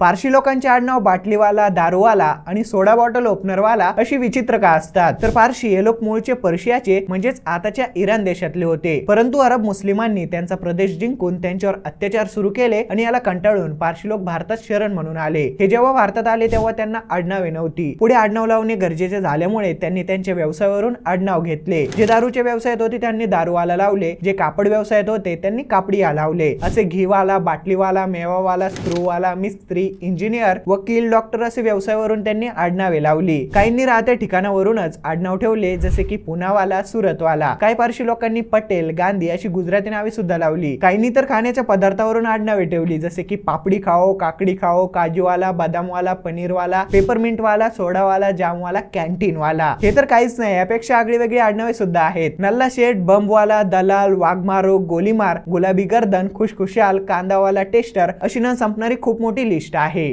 पारशी लोकांचे आडनाव बाटलीवाला दारूवाला आणि सोडा बॉटल ओपनरवाला अशी विचित्र का असतात. तर पारशी हे लोक मूळचे पर्शियाचे म्हणजेच आताच्या इराण देशातले होते. परंतु अरब मुस्लिमांनी त्यांचा प्रदेश जिंकून त्यांच्यावर अत्याचार सुरू केले आणि याला कंटाळून पारशी लोक भारतात शरण म्हणून आले. हे जेव्हा भारतात आले तेव्हा त्यांना आडनावे नव्हती. पुढे आडनाव लावणे गरजेचे झाल्यामुळे त्यांनी त्यांच्या व्यवसायावरून आडनाव घेतले. जे दारूचे व्यवसायात होते त्यांनी दारूवाला लावले. जे कापड व्यवसायात होते त्यांनी कापडी लावले. असे घीवाला बाटलीवाला मेवावाला स्क्रूवाला मिस्त्री इंजिनियर वकील डॉक्टर असे व्यवसायावरून त्यांनी आडनावे लावली. काहींनी राहत्या ठिकाणावरूनच आडनाव ठेवले जसे की पुनावाला सुरतवाला. काही पारशी लोकांनी पटेल गांधी अशी गुजराती नावे सुद्धा लावली. काहींनी तर खाण्याच्या पदार्थावरून आडनावे ठेवली जसे की पापडी खाओ काकडी खाओ काजूवाला बदामवाला पनीरवाला पेपरमिंटवाला सोडावाला जामवाला कॅन्टीनवाला. हे तर काहीच नाही यापेक्षा आगळी वेगळी आडनावे सुद्धा आहेत. नल्ला शेठ बंबवाला दलाल वाघमारो गोलीमार गुलाबी गर्दन खुशखुशाल कांदावाला टेस्टर अशी न संपणारी खूप मोठी लिस्ट आहे